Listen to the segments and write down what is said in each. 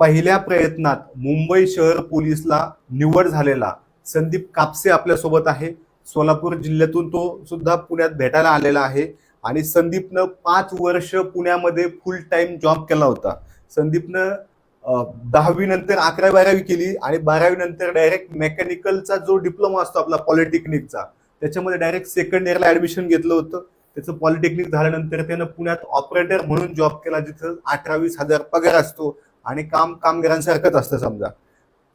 पहिल्या प्रयत्नात मुंबई शहर पोलीसला निवड झालेला संदीप कापसे आपल्यासोबत आहे. सोलापूर जिल्ह्यातून तो सुद्धा पुण्यात भेटायला आलेला आहे. आणि संदीपनं पाच वर्ष पुण्यामध्ये फुल टाइम जॉब केला होता. संदीपनं दहावी नंतर अकरावी बारावी केली आणि बारावी नंतर डायरेक्ट मेकॅनिकलचा जो डिप्लोमा असतो आपला पॉलिटेक्निकचा त्याच्यामध्ये डायरेक्ट सेकंड इयरला ऍडमिशन घेतलं होतं. त्याचं पॉलिटेक्निक झाल्यानंतर त्यानं पुण्यात ऑपरेटर म्हणून जॉब केला जिथं अठरावीस हजार पगार असतो. आणि काम कामगारांसारखंच असतं समजा.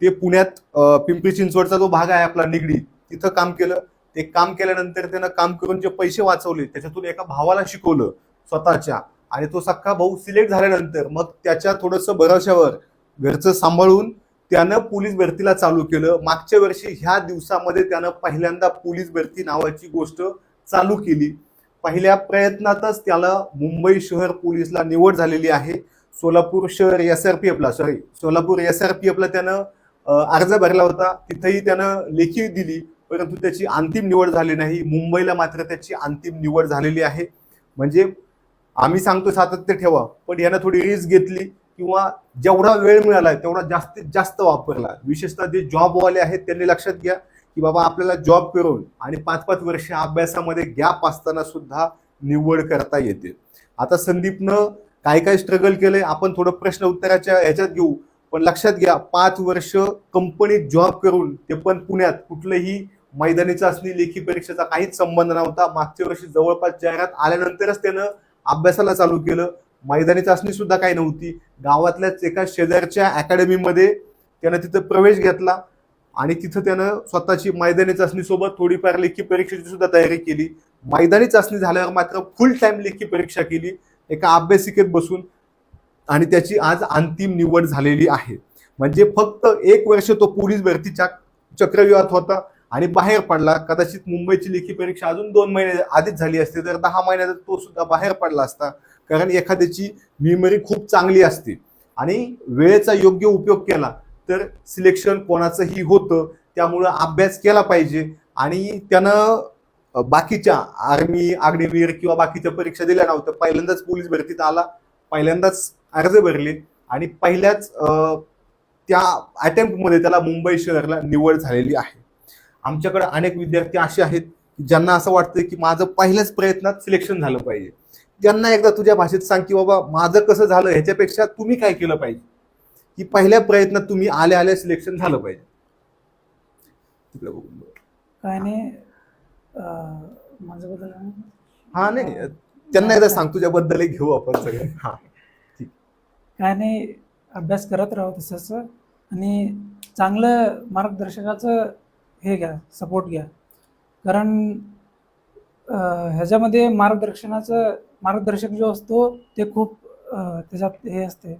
ते पुण्यात पिंपरी चिंचवडचा जो भाग आहे आपला निगडी तिथं काम केलं. ते काम केल्यानंतर त्यानं काम करून जे पैसे वाचवले त्याच्यातून एका भावाला शिकवलं स्वतःच्या. आणि तो सख्खा भाऊ सिलेक्ट झाल्यानंतर मग त्याच्या थोडंसं भरोशावर घरचं सांभाळून त्यानं पोलीस भरतीला चालू केलं. मागच्या वर्षी ह्या दिवसामध्ये त्यानं पहिल्यांदा पोलीस भरती नावाची गोष्ट चालू केली. पहिल्या प्रयत्नातच त्याला मुंबई शहर पोलीसला निवड झालेली आहे. सोलापूर शहर S R P एफला sorry Solapur S R P एफला त्यानं अर्ज भरला होता. तिथेही त्यानं लेखी दिली परंतु त्याची अंतिम निवड झाली नाही. मुंबईला मात्र त्याची अंतिम निवड झालेली आहे. म्हणजे आम्ही सांगतो सातत्य ठेवा पण यानं थोडी रिस्क घेतली किंवा जेवढा वेळ मिळाला तेवढा जास्तीत जास्त वापरला. विशेषतः जे जॉबवाले आहेत त्यांनी लक्षात घ्या की बाबा आपल्याला जॉब करून आणि पाच पाच वर्ष अभ्यासामध्ये गॅप असताना सुद्धा निवड करता येते. आता संदीपनं काय काय स्ट्रगल केलंय. आपण थोडं प्रश्न उत्तराच्या ह्याच्यात घेऊ. पण लक्षात घ्या पाच वर्ष कंपनीत जॉब करून ते पण पुण्यात कुठलंही मैदानी चाचणी लेखी परीक्षेचा काहीच संबंध नव्हता. मागच्या वर्षी जवळपास जाहिरात आल्यानंतरच त्यानं अभ्यासाला चालू केलं. मैदानी चाचणी सुद्धा काही नव्हती. गावातल्याच एका शेजारच्या अकॅडमीमध्ये त्यानं तिथं प्रवेश घेतला आणि तिथं त्यानं स्वतःची मैदानी चाचणी सोबत थोडीफार लेखी परीक्षेची सुद्धा तयारी केली. मैदानी चाचणी झाल्यावर मात्र फुल टाइम लेखी परीक्षा केली. एका अभ्यासिकेत बसून आणि त्याची आज अंतिम निवड झालेली आहे. म्हणजे फक्त एक वर्ष तो पोलीस भरतीच्या चक्रव्यूहात होता आणि बाहेर पडला. कदाचित मुंबईची लेखी परीक्षा अजून दोन महिने आधीच झाली असती तर दहा महिन्यात तो सुद्धा बाहेर पडला असता. कारण एखाद्याची मेमरी खूप चांगली असते. आणि वेळेचा योग्य उपयोग केला तर सिलेक्शन कोणाचंही होतं. त्यामुळं अभ्यास केला पाहिजे. आणि त्यानं बाकीच्या आर्मी आग्नेवीर किंवा बाकीच्या परीक्षा दिल्या नव्हत्या. पहिल्यांदाच पोलीस भरतीत आला. पहिल्यांदाच अर्ज भरले. आणि पहिल्याच त्या अटेम्प्टमध्ये त्याला मुंबई शहरला निवड झालेली आहे. आमच्याकडे अनेक विद्यार्थी असे आहेत ज्यांना असं वाटतं की माझं पहिल्याच प्रयत्नात सिलेक्शन झालं पाहिजे. त्यांना एकदा तुझ्या भाषेत सांग की बाबा माझं कसं झालं ह्याच्यापेक्षा तुम्ही काय केलं पाहिजे? की पहिल्या प्रयत्नात तुम्ही आल्या आल्या सिलेक्शन झालं पाहिजे. तिकडे बघून काय नाही अं, माझं बद्दल हा नाही. त्यांना एकदा सांग तुझ्याबद्दल घेऊ आपण सगळे. हा. काय नाही अभ्यास करत राहू तसंच. आणि चांगलं मार्गदर्शकाचं हे घ्या सपोर्ट घ्या. कारण ह्याच्यामध्ये मार्गदर्शनाचं मार्गदर्शक जो असतो ते खूप त्याच्यात हे असते.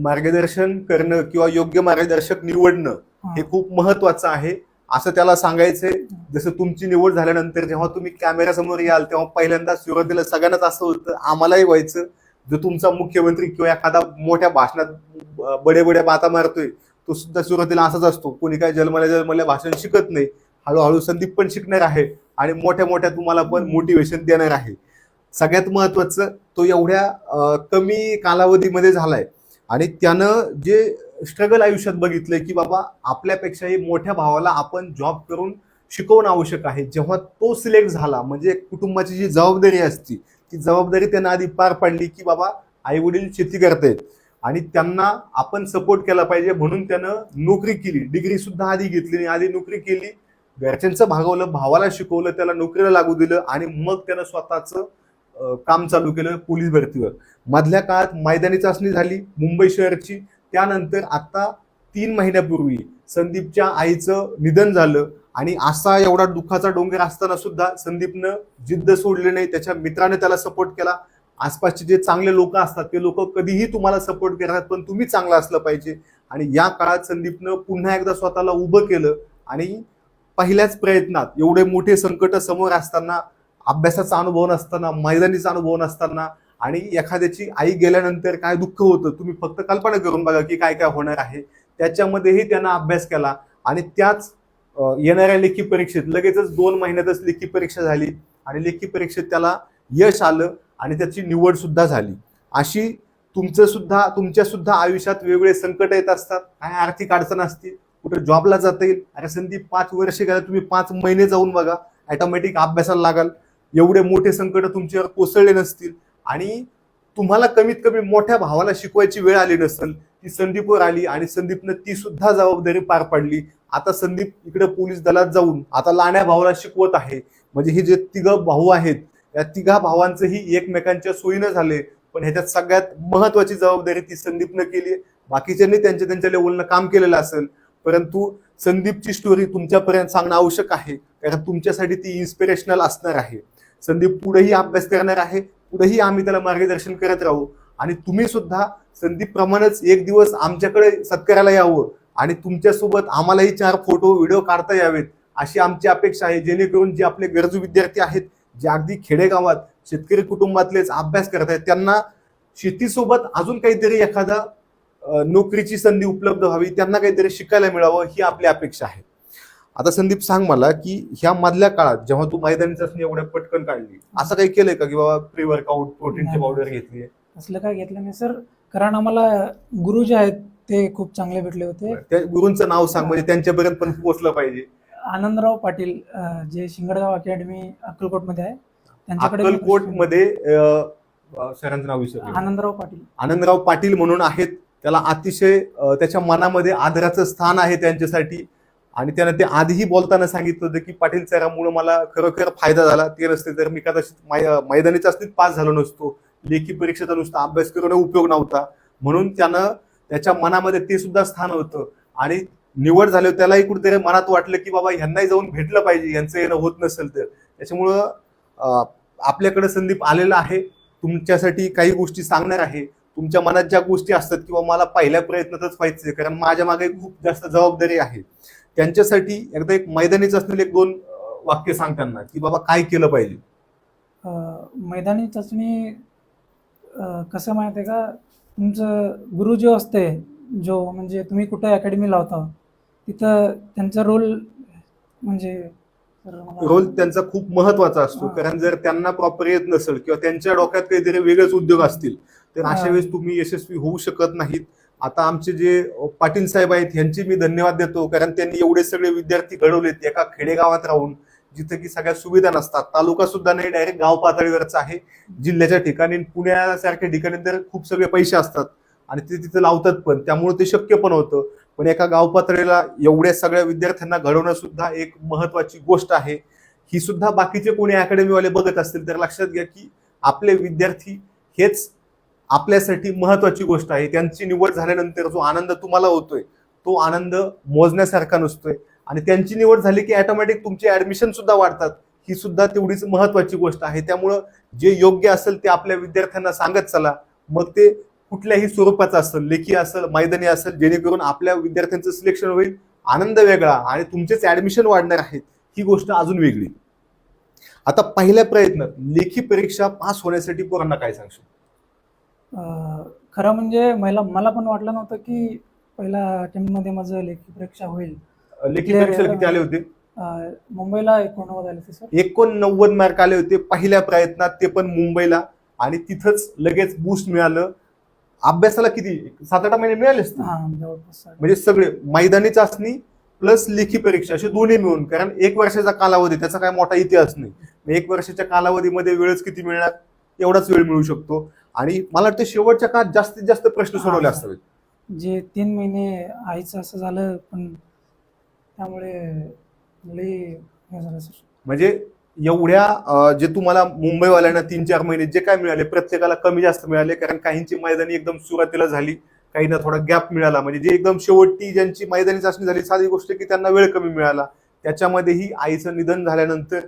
मार्गदर्शन करणं किंवा योग्य मार्गदर्शक निवडणं हे खूप महत्वाचं आहे. असं त्याला सांगायचंय जसं तुमची निवड झाल्यानंतर जेव्हा तुम्ही कॅमेऱ्यासमोर याल तेव्हा पहिल्यांदा सुरुवातीला सगळ्यांनाच असं होतं आम्हालाही व्हायचं जो तुमचा मुख्यमंत्री किंवा एखादा मोठ्या भाषणात बडे बडे बाता मारतोय तो सुद्धा सुरुवातीला असाच असतो. कोणी काय जन्मल्या जन्मल्या भाषण शिकत नाही हळूहळू संदीप पण शिकणार आहे आणि मोठ्या मोठ्या तुम्हाला पण मोटिवेशन देणार आहे. सगळ्यात महत्वाचं तो एवढ्या कमी कालावधीमध्ये झालाय. आणि त्यानं जे स्ट्रगल आयुष्यात बघितलंय की बाबा आपल्यापेक्षाही मोठ्या भावाला आपण जॉब करून शिकवणं आवश्यक आहे. जेव्हा तो सिलेक्ट झाला म्हणजे कुटुंबाची जी जबाबदारी असती ती जबाबदारी त्यांना आधी पार पाडली की बाबा आई वडील शेती करतायत. आणि त्यांना आपण सपोर्ट केला पाहिजे म्हणून त्यानं नोकरी केली. डिग्री सुद्धा आधी घेतली नाही. आधी नोकरी केली. घरच्यांचं भागवलं भावाला शिकवलं त्याला नोकरीला लागू दिलं आणि मग त्यानं स्वतःचं काम चालू केलं पोलीस भरतीवर. मधल्या काळात मैदानी चाचणी झाली मुंबई शहरची. त्यानंतर आत्ता तीन महिन्यापूर्वी संदीपच्या आईचं निधन झालं आणि असा एवढा दुःखाचा डोंगर असताना सुद्धा संदीपनं जिद्द सोडली नाही. त्याच्या मित्राने त्याला सपोर्ट केला. आसपासचे जे चांगले लोक असतात ते लोक कधीही तुम्हाला सपोर्ट करतात पण तुम्ही चांगलं असलं पाहिजे. आणि या काळात संदीपनं पुन्हा एकदा स्वतःला उभं केलं आणि पहिल्याच प्रयत्नात एवढे मोठे संकट समोर असताना अभ्यासाचा अनुभव नसताना मैदानीचा अनुभव नसताना आणि एखाद्याची आई गेल्यानंतर काय दुःख होतं तुम्ही फक्त कल्पना करून बघा की काय काय होणार आहे. त्याच्यामध्येही त्यांना अभ्यास केला आणि त्याच येणाऱ्या लेखी परीक्षेत लगेचच दोन महिन्यातच लेखी परीक्षा झाली आणि लेखी परीक्षेत त्याला यश आलं आणि त्याची निवड सुद्धा झाली. अशी तुमचं सुद्धा तुमच्या सुद्धा आयुष्यात वेगवेगळे संकट येत असतात काय आर्थिक अडचण असते. कुठे जॉबला जाता येईल? अरे संधी पाच वर्ष गेल्या तुम्ही पाच महिने जाऊन बघा. ॲटोमॅटिक अभ्यासाला लागाल. एवढे मोठे संकट तुमच्यावर कोसळले नसतील. आणि तुम्हाला कमीत कमी मोठ्या भावाला शिकवायची वेळ आली नसेल ती संदीपवर आली आणि संदीपनं ती सुद्धा जबाबदारी पार पाडली. आता संदीप इकडे पोलीस दलात जाऊन आता लाण्या भावाला शिकवत आहे. म्हणजे हे जे तिघ भाऊ आहेत या तिघा भावांचंही एकमेकांच्या सोयीनं झाले. पण ह्याच्यात सगळ्यात महत्वाची जबाबदारी ती संदीपनं केली बाकीच्यांनी त्यांच्या त्यांच्या लेवलनं काम केलेलं असेल. परंतु संदीपची स्टोरी तुमच्यापर्यंत सांगणं आवश्यक आहे. कारण तुमच्यासाठी ती इन्स्पिरेशनल असणार आहे. संदीप पुढेही अभ्यास करणार आहे. पुढेही आम्ही त्याला मार्गदर्शन करत राहू. आणि तुम्ही सुद्धा संदीप प्रमाणेच एक दिवस आमच्याकडे सत्काराला यावं. आणि तुमच्यासोबत आम्हालाही चार फोटो व्हिडिओ काढता यावेत. अशी आमची अपेक्षा आहे. जेणेकरून जे आपले गरजू विद्यार्थी आहेत जे अगदी खेडेगावात शेतकरी कुटुंबातलेच अभ्यास करत आहेत त्यांना शेतीसोबत अजून काहीतरी एखादा नोकरीची संधी उपलब्ध व्हावी त्यांना काहीतरी शिकायला मिळावं ही आपली अपेक्षा आहे. आता संदीप सांग मला की ह्या मधल्या काळात जेव्हा तू मैदानी चाचणी एवढ्या पटकन काढली असं काही केलंय का की बाबा प्री वर्कआउट प्रोटीनची. पावडर घेतली? असलं काय घेतलं नाही सर कारण आम्हाला गुरु जे आहेत ते खूप चांगले भेटले होते. त्या गुरूंचं नाव सांग म्हणजे त्यांच्यापर्यंत पण पोहोचलं पाहिजे. आनंदराव पाटील जे शिंगडगाव अकॅडमी अक्कलकोटमध्ये आहे त्यांच्याकडे अक्कलकोटमध्ये सरांचं नाव विसरलं. आनंदराव पाटील. आनंदराव पाटील म्हणून आहेत त्याला अतिशय त्याच्या मनामध्ये आदराचं स्थान आहे त्यांच्यासाठी. आणि त्यानं ते आधीही बोलताना सांगितलं होतं की पाटील सरामुळं मला खरोखर फायदा झाला. ते नसते तर मी कदाचित मै- मैदानी चाचणीत पास झालो नसतो. लेखी परीक्षेचा नुसता अभ्यास करून उपयोग नव्हता. म्हणून त्यानं त्याच्या मनामध्ये ते सुद्धा स्थान होतं. आणि निवड झाली त्यालाही कुठेतरी मनात वाटलं की बाबा ह्यांनाही जाऊन भेटलं पाहिजे. यांचं येणं होत नसेल तर. त्याच्यामुळं आपल्याकडे संदीप आलेला आहे. तुमच्यासाठी काही गोष्टी सांगणार आहे. तुमच्या मनात ज्या गोष्टी असतात किंवा मला पहिल्या प्रयत्नातच व्हायचंय कारण माझ्या मागे खूप जास्त जबाबदारी आहे. त्यांच्यासाठी एकदा एक मैदानीच असलेले एक दोन वाक्य सांग त्यांना की बाबा काय केलं पाहिजे? मैदानी चाचणी कसं माहिती आहे का? तुमचं गुरु जो असते जो म्हणजे तुम्ही कुठे अकॅडमी लावता तिथं त्यांचा रोल म्हणजे रोल त्यांचा खूप महत्त्वाचा असतो. कारण जर त्यांना प्रॉपर येत नसेल किंवा त्यांच्या डोक्यात काहीतरी वेगळेच उद्योग असतील तर अशा. वेळेस तुम्ही यशस्वी होऊ शकत नाहीत. आता आमचे जे पाटील साहेब आहेत यांची मी धन्यवाद देतो. कारण त्यांनी एवढे सगळे विद्यार्थी घडवलेत एका खेडेगावात राहून जिथे की सगळ्या सुविधा नसतात. तालुका सुद्धा नाही डायरेक्ट गाव पातळीवरचा आहे. जिल्ह्याच्या ठिकाणी पुण्यासारख्या ठिकाणी तर खूप सगळे पैसे असतात. आणि ते तिथे लावतात पण. त्यामुळे ते शक्य पण होतं. पण एका गाव पातळीला एवढ्या सगळ्या विद्यार्थ्यांना घडवणं सुद्धा एक महत्वाची गोष्ट आहे. ही सुद्धा बाकीचे कोणी अकॅडमीवाले बघत असतील तर लक्षात घ्या की आपले विद्यार्थी हेच आपल्यासाठी महत्वाची गोष्ट आहे. त्यांची निवड झाल्यानंतर जो आनंद तुम्हाला होतोय तो आनंद मोजण्यासारखा नसतोय. आणि त्यांची निवड झाली की ॲटोमॅटिक तुमचे ऍडमिशन सुद्धा वाढतात. ही सुद्धा तेवढीच महत्वाची गोष्ट आहे. त्यामुळं जे योग्य असेल ते आपल्या विद्यार्थ्यांना सांगत चला. मग ते कुठल्याही स्वरूपाचं असेल लेखी असेल मैदानी असेल जेणेकरून आपल्या विद्यार्थ्यांचं सिलेक्शन होईल. आनंद वेगळा आणि तुमचेच ऍडमिशन वाढणार आहेत. ही गोष्ट अजून वेगळी. आता पहिल्या प्रयत्नात लेखी परीक्षा पास होण्यासाठी पोरांना काय सांगशील? खरं म्हणजे मला मला पण वाटलं नव्हतं की पहिल्या अटेम्प्टमध्ये माझं लेखी परीक्षा होईल. लेखी परीक्षेला आहे. किती आले होते? मुंबईला एकोणनव्वद आले होते सर. एकोणनव्वद मार्क आले होते पहिल्या प्रयत्नात ते पण मुंबईला. आणि तिथंच लगेच बूस्ट मिळालं. अभ्यासाला किती? सात आठ महिने? हां सर. म्हणजे सगळे मैदानी चाचणी प्लस लेखी परीक्षा असे दोन्ही मिळून. कारण एक वर्षाचा कालावधी त्याचा काय मोठा इतिहास नाही. एक वर्षाच्या कालावधीमध्ये वेळच किती मिळणार? एवढाच वेळ मिळू शकतो. आणि मला वाटतं शेवटच्या काळात जास्तीत जास्त प्रश्न सोडवले. असावेत जे तीन महिने आईचं असं झालं पण त्यामुळे म्हणजे एवढ्या जे तुम्हाला मुंबईवाल्यांना तीन चार महिने जे काय मिळाले प्रत्येकाला कमी जास्त मिळाले कारण काहींची मैदानी एकदम सुरुवातीला झाली काहींना थोडा गॅप मिळाला. म्हणजे जे एकदम शेवटी ज्यांची मैदानी चाचणी झाली साधी गोष्ट की त्यांना वेळ कमी मिळाला. त्याच्यामध्येही आईचं निधन झाल्यानंतर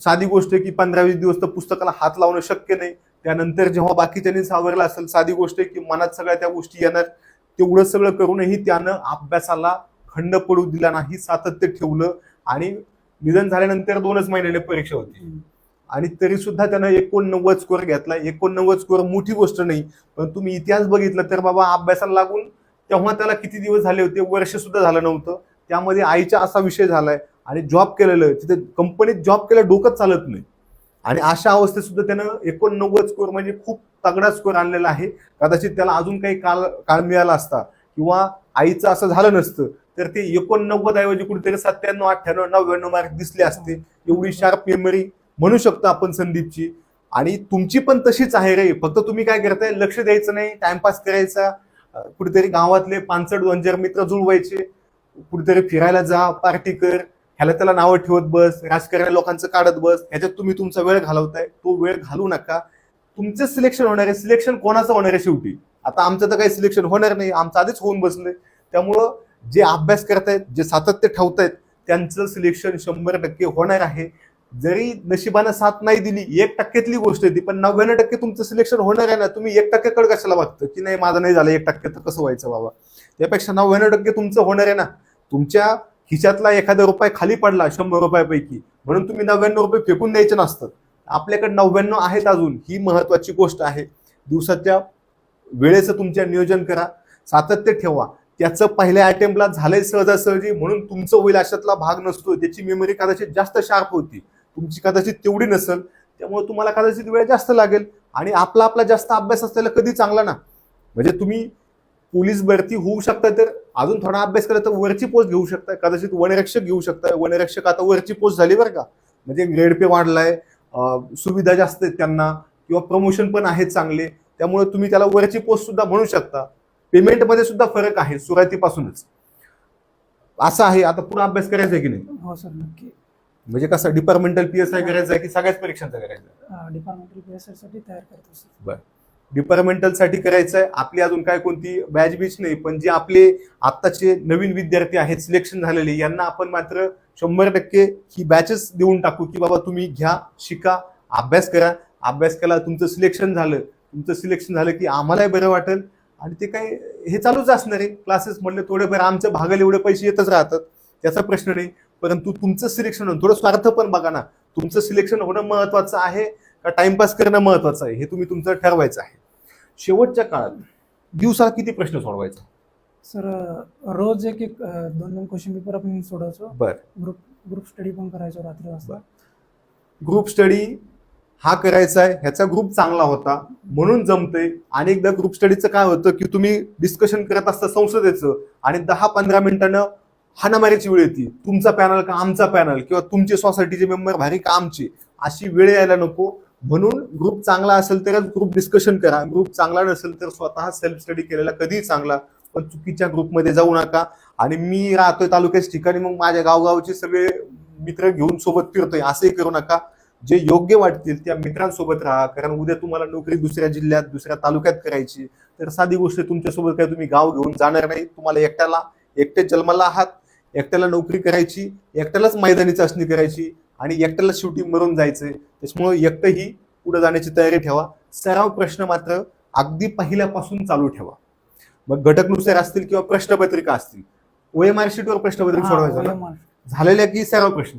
साधी गोष्ट की पंधरा वीस दिवस तर पुस्तकाला हात लावणं शक्य नाही. त्यानंतर जेव्हा बाकीच्यांनी सावरलं असेल साधी गोष्ट आहे की मनात सगळ्या त्या गोष्टी येणार तेवढं सगळं करूनही त्यानं अभ्यासाला खंड पडू दिला नाही सातत्य ठेवलं आणि निधन झाल्यानंतर दोनच महिन्याने परीक्षा होती. आणि तरी सुद्धा त्यानं एकोणनव्वद स्कोअर घेतला. एकोणनव्वद स्कोअर मोठी गोष्ट नाही पण तुम्ही इतिहास बघितला तर बाबा अभ्यासाला लागून तेव्हा त्याला किती दिवस झाले होते वर्ष सुद्धा झालं नव्हतं. त्यामध्ये आईचा असा विषय झालाय आणि जॉब केलेलं तिथे कंपनीत जॉब केलं डोकंच चालत नाही. आणि अशा अवस्थेत सुद्धा त्यानं एकोणनव्वद स्कोअर म्हणजे खूप तगडा स्कोर आणलेला आहे. कदाचित त्याला अजून काही काळ काळ मिळाला असता किंवा आईचं असं झालं नसतं तर ते एकोणनव्वद ऐवजी कुठेतरी सत्त्याण्णव अठ्ठ्याण्णव नव्याण्णव मार्क दिसले असते. एवढी शार्प मेमरी म्हणू शकतो आपण संदीपची. आणि तुमची पण तशीच आहे रे. फक्त तुम्ही काय करताय लक्ष द्यायचं नाही टाइमपास करायचा. कुठेतरी गावातले पानसट दोन चार मित्र जुळवायचे. कुठेतरी फिरायला जा पार्टी कर. ह्याला त्याला नावं ठेवत बस राजकारण लोकांचं काढत बस ह्याच्यात तुम्ही तुमचा वेळ घालवताय. तो वेळ घालू नका. तुमचं सिलेक्शन होणार आहे. सिलेक्शन कोणाचं होणार आहे शेवटी? आता आमचं तर काही सिलेक्शन होणार नाही. आमचं आधीच होऊन बसलंय. त्यामुळं जे अभ्यास करतायत जे सातत्य ठेवतायत त्यांचं सिलेक्शन शंभर टक्के होणार आहे. जरी नशिबानं साथ नाही दिली एक टक्क्यातली गोष्ट आहे ती पण नव्याण्णव टक्के तुमचं सिलेक्शन होणार आहे ना तुम्ही एक टक्क्याकडे कशाला बघतं की नाही माझं नाही झालं एक टक्के तर कसं व्हायचं बाबा? त्यापेक्षा नव्याण्णव टक्के तुमचं होणार आहे ना. तुमच्या खिशातला एखादा रुपये खाली पडला शंभर रुपयापैकी म्हणून तुम्ही नव्याण्णव रुपये फेकून द्यायचे नसतात. आपल्याकडे नव्याण्णव आहेत अजून ही महत्वाची गोष्ट आहे. दिवसाच्या वेळेचं तुमच्या नियोजन करा सातत्य ठेवा. त्याचं पहिल्या अटेम्प्टला झालंय सहजासहजी म्हणून तुमचं होईल अशातला भाग नसतो त्याची मेमरी कदाचित जास्त शार्प होती. तुमची कदाचित तेवढी नसेल त्यामुळे तुम्हाला कदाचित वेळ जास्त लागेल. आणि आपला आपला जास्त अभ्यास असलेला कधी चांगला ना. म्हणजे तुम्ही पोलीस भरती होऊ शकता तर अजून थोडा अभ्यास केला तर वरची पोस्ट घेऊ शकता कदाचित वनरक्षक घेऊ शकता. वनरक्षक आता वरची पोस्ट झाली बरं का. म्हणजे ग्रेड पे वाढलाय सुविधा जास्त आहेत त्यांना किंवा प्रमोशन पण आहेत चांगले. त्यामुळे तुम्ही त्याला वरची पोस्ट सुद्धा म्हणू शकता. पेमेंटमध्ये सुद्धा फरक आहे सुरुवातीपासूनच. असं आहे. आता पुढे अभ्यास करायचा आहे की नाही? हो सर नक्की. म्हणजे कसं डिपार्टमेंटल पी एस आय करायचं आहे की सगळ्याच परीक्षांचा करायचं डिपार्टमेंटल पी एससाठी तयार करतो सर. डिपार्टमेंटल डिपार्टमेंटलसाठी करायचं आहे आपली अजून काय कोणती बॅच बीच नाही पण जे आपले आत्ताचे नवीन विद्यार्थी आहेत सिलेक्शन झालेले यांना आपण मात्र शंभर टक्के ही बॅचेस देऊन टाकू की बाबा तुम्ही घ्या शिका अभ्यास करा. अभ्यास केला तुमचं सिलेक्शन झालं. तुमचं सिलेक्शन झालं की आम्हालाही बरं वाटेल. आणि ते काय हे चालूच असणार आहे. क्लासेस म्हणले थोडेफार आमचं भागाला एवढे पैसे येतच राहतात. त्याचा प्रश्न नाही. परंतु तुमचं सिलेक्शन होणं थोडं स्वार्थ पण बघा ना. तुमचं सिलेक्शन होणं महत्वाचं आहे. का टाइमपास करणं महत्वाचं आहे हे तुम्ही तुमचं ठरवायचं आहे. शेवटच्या काळात दिवसाला किती प्रश्न सोडवायचा? सर रोज एक एक दोन दोन क्वेश्चन पेपर आपण सोडवायचो. बर. ग्रुप ग्रुप स्टडी पण करायचो रात्री वाजता. ग्रुप स्टडी हा करायचा आहे ह्याचा ग्रुप चांगला होता म्हणून जमतंय. अनेकदा ग्रुप स्टडीचं काय होतं की तुम्ही डिस्कशन करत असता संसदेचं आणि दहा पंधरा मिनिटानं हाणामारीची वेळ येते. तुमचा पॅनल का आमचा पॅनल किंवा तुमचे सोसायटीचे मेंबर भारी का आमचे? अशी वेळ यायला नको. म्हणून ग्रुप चांगला असेल तरच ग्रुप डिस्कशन करा. ग्रुप चांगला नसेल तर स्वतः सेल्फ स्टडी केलेला कधीही चांगला पण चुकीच्या ग्रुपमध्ये जाऊ नका. आणि मी राहतोय तालुक्याच्या ठिकाणी मग माझ्या गावगावचे सगळे मित्र घेऊन सोबत फिरतोय. असंही करू नका. जे योग्य वाटतील त्या मित्रांसोबत राहा. कारण उद्या तुम्हाला नोकरी दुसऱ्या जिल्ह्यात दुसऱ्या तालुक्यात करायची. तर साधी गोष्ट तुमच्यासोबत काय तुम्ही गाव घेऊन जाणार नाही. तुम्हाला एकट्याला एकटे जन्माला आहात. एकट्याला नोकरी करायची. एकट्यालाच मैदानी चाचणी करायची. आणि एकट्याला शेवटी मरून जायचंय. त्याच्यामुळे एकटंही पुढे जाण्याची तयारी ठेवा. सराव प्रश्न मात्र अगदी पहिल्यापासून चालू ठेवा. मग घटकनुसार असतील किंवा प्रश्नपत्रिका असतील ओएमआर शीटवर प्रश्नपत्रिका हा, सोडवायचं. झालेल्या की सराव प्रश्न?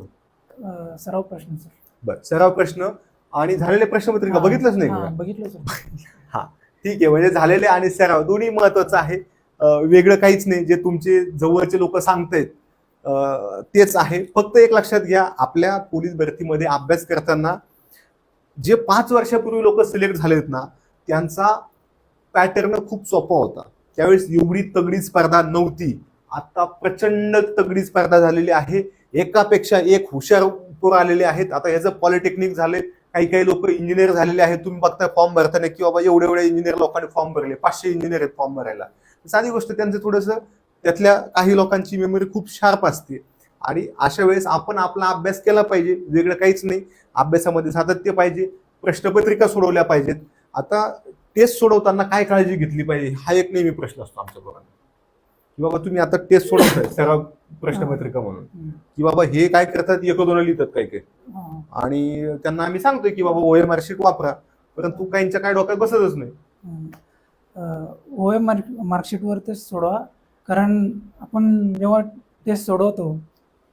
सराव प्रश्न बर सराव प्रश्न आणि झालेले प्रश्नपत्रिका बघितलंच नाही हा? बघितलं सर ठीक आहे. म्हणजे झालेले आणि सराव दोन्ही महत्वाचं आहे. वेगळं काहीच नाही. जे तुमचे जवळचे लोक सांगतायत तेच आहे. फक्त एक लक्षात घ्या आपल्या पोलीस भरतीमध्ये अभ्यास करताना जे पाच वर्षापूर्वी लोक सिलेक्ट झालेत ना त्यांचा पॅटर्न खूप सोपा होता. त्यावेळेस एवढी तगडी स्पर्धा नव्हती. आता प्रचंड तगडी स्पर्धा झालेली आहे. एकापेक्षा एक हुशार पोर आलेले आहेत. आता ह्याचं पॉलिटेक्निक झाले काही काही लोक इंजिनियर झालेले आहेत. तुम्ही बघताय फॉर्म भरताना की बाबा एवढे एवढे इंजिनियर लोकांनी फॉर्म भरले. पाचशे इंजिनियर आहेत फॉर्म भरायला. साधी गोष्ट त्यांचं थोडंसं त्यातल्या काही लोकांची मेमरी खूप शार्प असते. आणि अशा वेळेस आपण आपला अभ्यास केला पाहिजे. वेगळं काहीच नाही. अभ्यासामध्ये सातत्य पाहिजे. प्रश्नपत्रिका सोडवल्या पाहिजेत. आता टेस्ट सोडवताना काय काळजी घेतली पाहिजे? हा एक नेहमी प्रश्न असतो आमच्या पोरांना की बाबा तुम्ही आता टेस्ट सोडवताय सराव प्रश्नपत्रिका म्हणून. की बाबा हे काय करतात? एक दोन लिहितात काय काय हा, आणि त्यांना आम्ही सांगतोय की बाबा ओएमआर शीट वापरा. परंतु काहींच्या काय डोक्यात बसतच नाही. ओ एम मार्क मार्कशीटवर तेच सोडवा. कारण आपण जेव्हा टेस्ट सोडवतो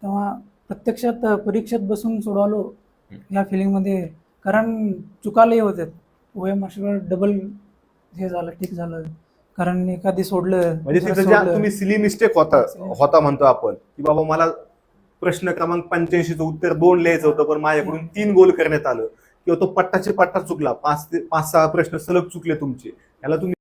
तेव्हा प्रत्यक्षात परीक्षेत बसून सोडवलो ह्या फिलिंगमध्ये कारण चुकालही होतात ओ एम डबल हे झालं ठीक झालं. कारण एखादी सोडलं म्हणजे तिथं ज्या. तुम्ही सिली मिस्टेक होता. होता म्हणतो आपण. की बाबा मला प्रश्न क्रमांक पंच्याऐंशीचं उत्तर दोन लिहायचं होतं पण माझ्याकडून तीन गोल करण्यात आलं. किंवा तो पट्टाचे पट्टा चुकला. पाच ते पाच सहा प्रश्न सलग चुकले तुमचे. याला तुम्ही